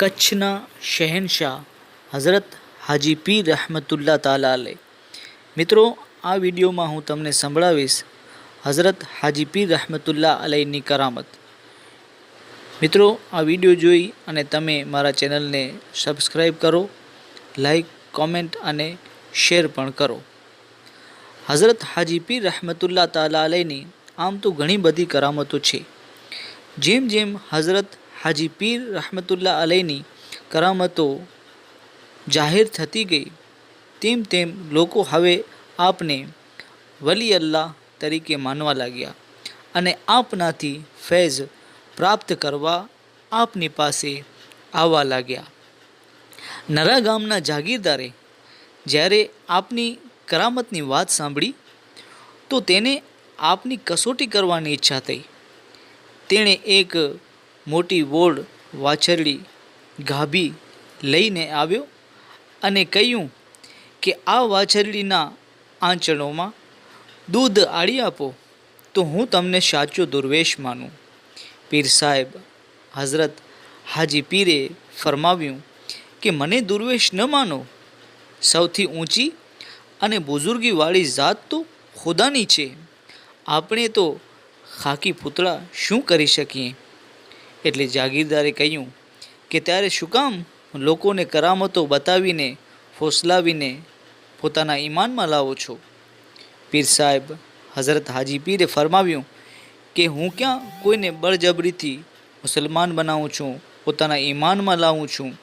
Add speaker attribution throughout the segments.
Speaker 1: કચ્છના શહેનશાહ હઝરત હાજી પીર રહમતુલ્લા તાલા મિત્રો, આ વિડીયોમાં હું તમને સંભળાવીશ હઝરત હાજી પીર રહમતુલ્લા અલૈની કરામત. મિત્રો, આ વીડિયો જોઈ અને તમે મારા ચેનલને સબસ્ક્રાઈબ કરો, લાઈક, કોમેન્ટ અને શેર પણ કરો. હઝરત હાજી પીર રહમતુલ્લા તાલા અલયની આમ તો ઘણી બધી કરામતો છે. જેમ જેમ હઝરત હાજી પીર રહમતુલ્લા અલયની કરામતો જાહેર થતી ગઈ. તેમ તેમ લોકો હવે આપને વલી અલ્લાહ તરીકે માનવા લાગ્યા અને આપનાથી ફૈઝ પ્રાપ્ત કરવા આપની પાસે આવવા લાગ્યા. નરા ગામના જાગીરદારે જ્યારે આપની કરામતની વાત સાંભળી, તો તેને આપની કસોટી કરવાની ઈચ્છા થઈ. તેણે એક મોટી વોડ વાછરડી ગાભી લઈને આવ્યો અને કહ્યું કે આ વાછરડીના આંચણોમાં દૂધ આળી આપો, તો હું તમને સાચો દુર્વેશ માનું. પીર સાહેબ હઝરત હાજી પીરે ફરમાવ્યું કે મને દુર્વેશ ન માનો. સૌથી ઊંચી અને બુઝુર્ગીવાળી જાત તો ખુદાની છે. આપણે તો ખાકી પૂતળા શું કરી શકીએ? એટલે જાગીરદારે કહ્યું કે ત્યારે શું કામ? લોકોને કરામતો બતાવીને, ફોસલાવીને પોતાના ઈમાનમાં લાવો છો. પીર સાહેબ હઝરત હાજી પીરે ફરમાવ્યું કે હું ક્યાં કોઈને બળજબરીથી મુસલમાન બનાવું છું, પોતાના ઈમાનમાં લાવું છું.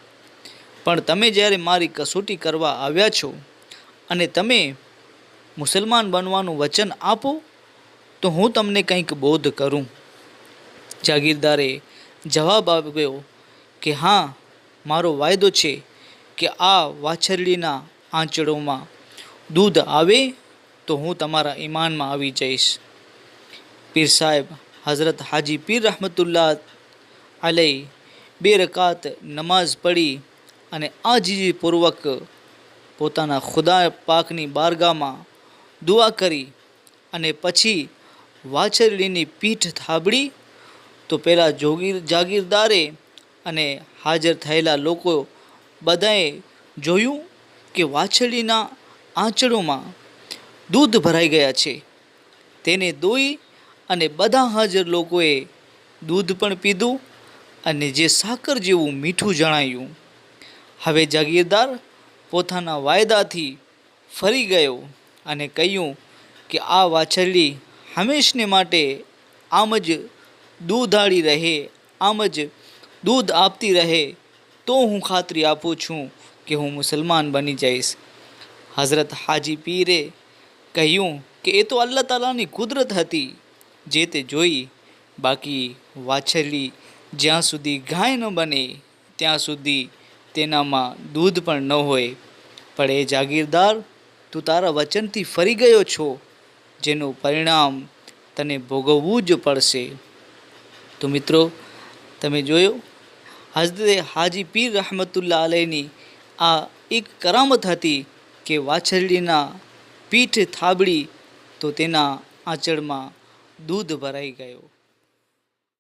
Speaker 1: પણ તમે જ્યારે મારી કસોટી કરવા આવ્યા છો અને તમે મુસલમાન બનવાનું વચન આપો, તો હું તમને કંઈક બોધ કરું. જાગીરદારે જવાબ આવ્યો કે હા, મારો વાયદો છે કે આ વાછરડીના આંચળોમાં દૂધ આવે તો હું તમારા ઈમાનમાં આવી જઈશ. પીર સાહેબ, હઝરત હાજી પીર રહમતુલ્લા અલૈ બે રકાત નમાઝ પડી અને આજીજીપૂર્વક પોતાના ખુદા પાકની બારગામાં દુઆ કરી અને પછી વાછરડીની પીઠ થાબડી તો પહેલાં જોગીર, જાગીરદારે અને હાજર થયેલા લોકો બધાએ જોયું કે વાછળીના આંચળોમાં દૂધ ભરાઈ ગયા છે. તેને દોઈ અને બધા હાજર લોકોએ દૂધ પણ પીધું અને જે સાકર જેવું મીઠું જણાયું. હવે જાગીરદાર પોતાના વાયદાથી ફરી ગયો અને કહ્યું કે આ વાછરડી હંમેશને માટે આમ જ દૂધાળી રહે, આમ જ દૂધ આપતી રહે, તો હું ખાતરી આપું છું કે હું મુસલમાન બની જઈશ. હઝરત હાજી પીરે કહ્યું કે એ તો અલ્લાહ તાલાની કુદરત હતી, જે તે જોઈ, બાકી વાછરડી જ્યાં સુધી ગાય ન બને, ત્યાં સુધી તેનામાં દૂધ પણ ન હોય. પણ એ જાગીરદાર, તું તારા વચનથી ફરી ગયો છો, જેનું પરિણામ તને ભોગવવું જ પડશે. તો મિત્રો, તમે જોયો? હજરત હાજી પીર રહમતુલ્લા અલયની આ એક કરામત હતી કે વાછરડીના પીઠ થાબડી તો તેના આંચળમાં દૂધ ભરાઈ ગયો.